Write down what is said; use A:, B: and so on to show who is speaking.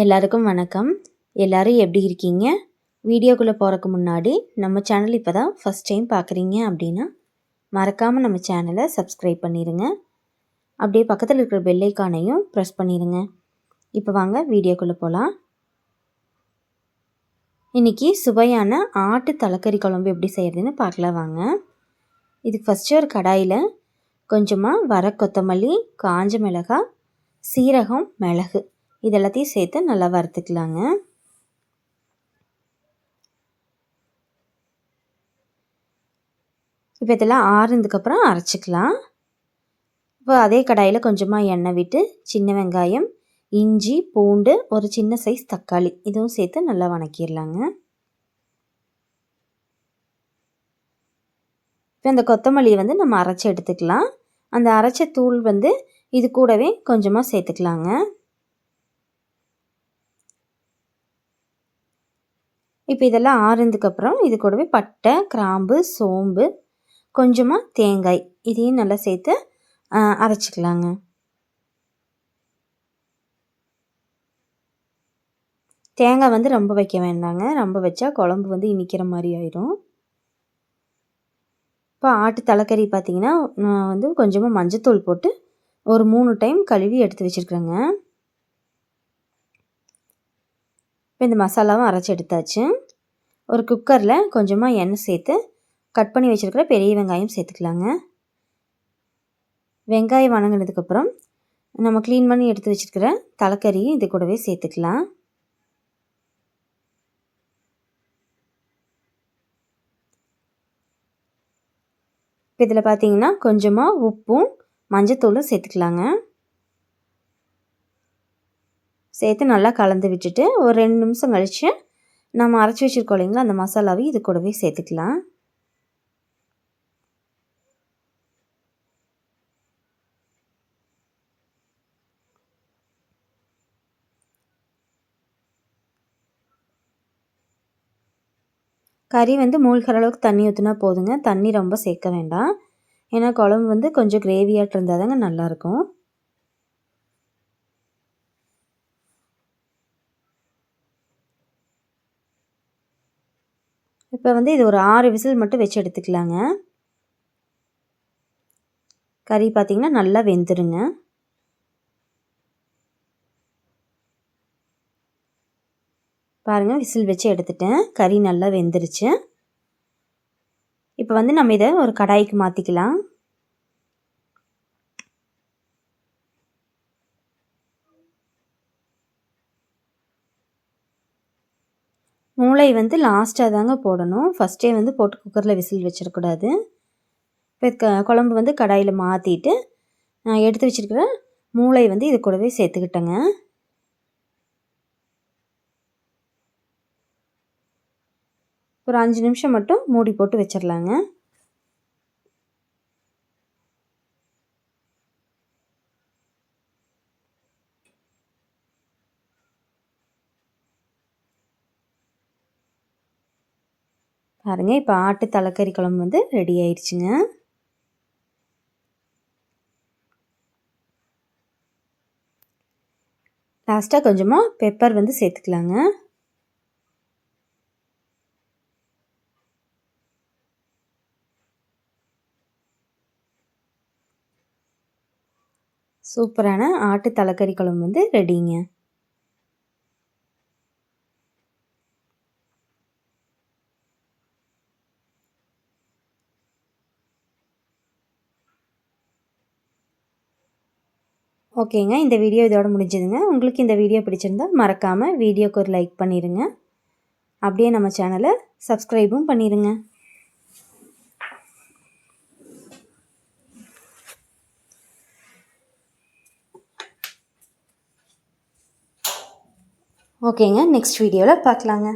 A: எல்லாருக்கும் வணக்கம். எல்லோரும் எப்படி இருக்கீங்க? வீடியோக்குள்ளே போகிறக்கு முன்னாடி நம்ம சேனல் இப்போ தான் ஃபஸ்ட் டைம் பார்க்குறீங்க அப்படின்னா மறக்காமல் நம்ம சேனலை சப்ஸ்கிரைப் பண்ணிடுங்க அப்படியே பக்கத்தில் இருக்கிற பெல்லைக்கானையும் ப்ரெஸ் பண்ணிடுங்க இப்போ வாங்க வீடியோக்குள்ளே போகலாம் இன்றைக்கி சுவையான ஆட்டு தலைக்கறி குழம்பு எப்படி செய்கிறதுன்னு பார்க்கலாம் வாங்க. இதுக்கு ஃபஸ்ட்டு ஒரு கடாயில் கொஞ்சமாக வர கொத்தமல்லி காஞ்ச மிளகாய் சீரகம் மிளகு. இது எல்லாத்தையும் சேர்த்து நல்லா வறுத்துக்கலாங்க. இப்போ இதெல்லாம் ஆறுனதுக்கப்புறம் அரைச்சிக்கலாம். இப்போ அதே கடாயில் கொஞ்சமாக எண்ணெய் விட்டு சின்ன வெங்காயம் இஞ்சி பூண்டு ஒரு சின்ன சைஸ் தக்காளி இதுவும் சேர்த்து நல்லா வணக்கிடலாங்க. இப்போ இந்த கொத்தமல்லியை வந்து நம்ம அரைச்சி எடுத்துக்கலாம். அந்த அரைச்ச தூள் வந்து இது கூடவே கொஞ்சமாக சேர்த்துக்கலாங்க. இப்போ இதெல்லாம் ஆறுனதுக்கப்புறம் இது கூடவே பட்டை கிராம்பு சோம்பு கொஞ்சமாக தேங்காய் இதையும் நல்லா சேர்த்து அரைச்சிக்கலாங்க. தேங்காய் வந்து ரொம்ப வைக்க வேண்டாங்க. ரொம்ப வச்சா குழம்பு வந்து இனிக்கிற மாதிரி ஆயிரும். இப்போ ஆட்டு தலைக்கறி பார்த்திங்கன்னா நான் வந்து கொஞ்சமாக மஞ்சத்தூள் போட்டு ஒரு மூணு டைம் கழுவி எடுத்து வச்சுருக்குறேங்க. இப்போ இந்த மசாலாவும் அரைச்சி எடுத்தாச்சு. ஒரு குக்கரில் கொஞ்சமாக எண்ணெய் சேர்த்து கட் பண்ணி வச்சுருக்கிற பெரிய வெங்காயம் சேர்த்துக்கலாங்க. வெங்காயம் வணங்கினதுக்கப்புறம் நம்ம க்ளீன் பண்ணி எடுத்து வச்சுருக்கிற தலைக்கறியும் இது கூடவே சேர்த்துக்கலாம். இப்போ இதில் பார்த்தீங்கன்னா கொஞ்சமாக உப்பும் மஞ்சத்தூளும் சேர்த்துக்கலாங்க. சேர்த்து நல்லா கலந்து விட்டுட்டு ஒரு ரெண்டு நிமிஷம் கழித்து நம்ம அரைச்சி வச்சுருக்கோம் இல்லைங்களா அந்த மசாலாவையும் இது கூடவே சேர்த்துக்கலாம். கறி வந்து மூழ்கிற அளவுக்கு தண்ணி ஊற்றினா போதுங்க. தண்ணி ரொம்ப சேர்க்க வேண்டாம். ஏன்னா குழம்பு வந்து கொஞ்சம் கிரேவியாட்டு இருந்தால் தாங்க நல்லாயிருக்கும். இப்போ வந்து இது ஒரு ஆறு விசில் மட்டும் வச்சு எடுத்துக்கலாங்க. கறி பார்த்திங்கன்னா நல்லா வெந்துருங்க. பாருங்கள் விசில் வச்சு எடுத்துட்டேன். கறி நல்லா வெந்துருச்சு. இப்போ வந்து நம்ம இதை ஒரு கடாய்க்கு மாற்றிக்கலாம் மூளை வந்து லாஸ்ட்டாக தாங்க போடணும். ஃபஸ்ட்டே வந்து போட்டு குக்கரில் விசில் வச்சிடக்கூடாது. இப்போ க குழம்பு வந்து கடாயில் மாற்றிட்டு நான் எடுத்து வச்சுருக்கிற மூளை வந்து இது கூடவே சேர்த்துக்கிட்டேங்க. ஒரு அஞ்சு நிமிஷம் மட்டும் மூடி போட்டு வச்சிடலாங்க. பாருங்க இப்போ ஆட்டு தலைக்கறி குழம்பு வந்து ரெடி ஆயிடுச்சுங்க. லாஸ்ட்டாக கொஞ்சமாக பெப்பர் வந்து சேர்த்துக்கலாங்க. சூப்பரான ஆட்டு தலைக்கறி குழம்பு வந்து ரெடிங்க ஓகேங்க இந்த வீடியோ இதோட முடிஞ்சதுங்க. உங்களுக்கு இந்த வீடியோ பிடிச்சிருந்தால் மறக்காமல் வீடியோக்கு ஒரு லைக் பண்ணிடுங்க அப்படியே நம்ம சேனலை சப்ஸ்கிரைபும் பண்ணிடுங்க ஓகேங்க நெக்ஸ்ட் வீடியோவில் பார்க்கலாங்க.